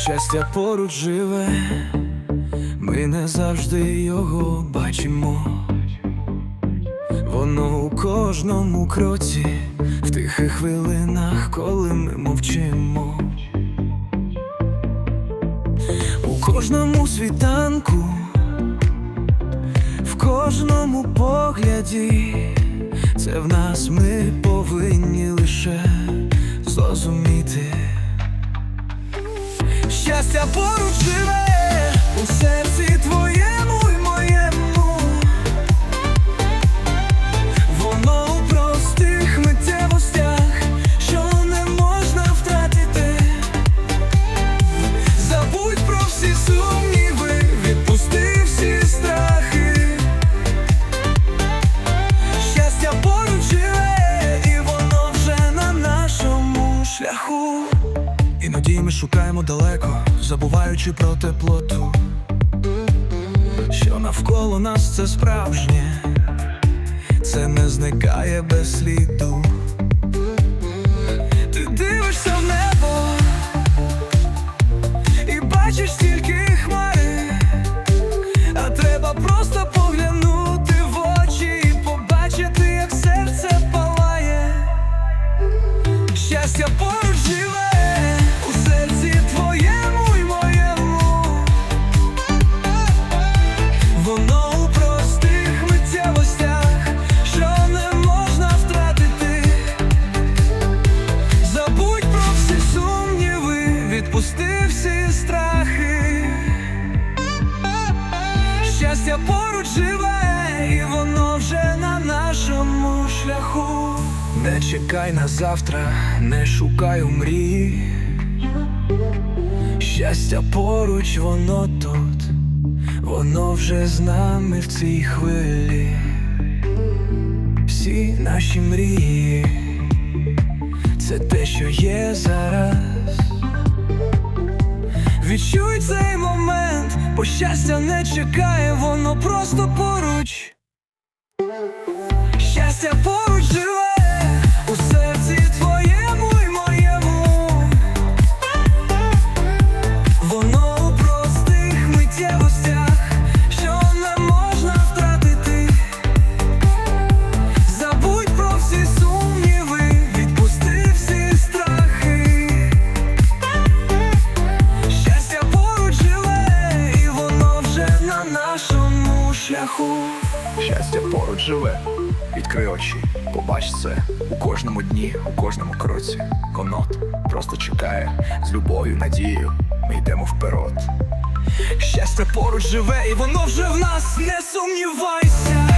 Щастя поруч живе, ми не завжди його бачимо. Воно у кожному кроці, в тихих хвилинах, коли ми мовчимо. У кожному світанку, в кожному погляді, це в нас ми повинні лише зрозуміти. Щастя поруч живе у серці твоєму Іноді ми шукаємо далеко, забуваючи про теплоту. Що навколо нас це справжнє, це не зникає без сліду. Ти дивишся в небо і бачиш тільки хмари, а треба просто поглянути в очі і побачити, як серце палає. Щастя поруч живе Щастя поруч живе, і воно вже на нашому шляху. Не чекай на завтра, не шукай у мрії. Щастя поруч, воно тут, воно вже з нами в цій хвилі. Всі наші мрії, це те, що є зараз. Відчуй момент, бо щастя не чекає, воно просто поруч. Щастя поруч шляху. Щастя поруч живе. Відкрий очі, побач це у кожному дні, у кожному кроці. Конот просто чекає з любов'ю, надією. Ми йдемо вперед. Щастя поруч живе, і воно вже в нас не сумнівайся.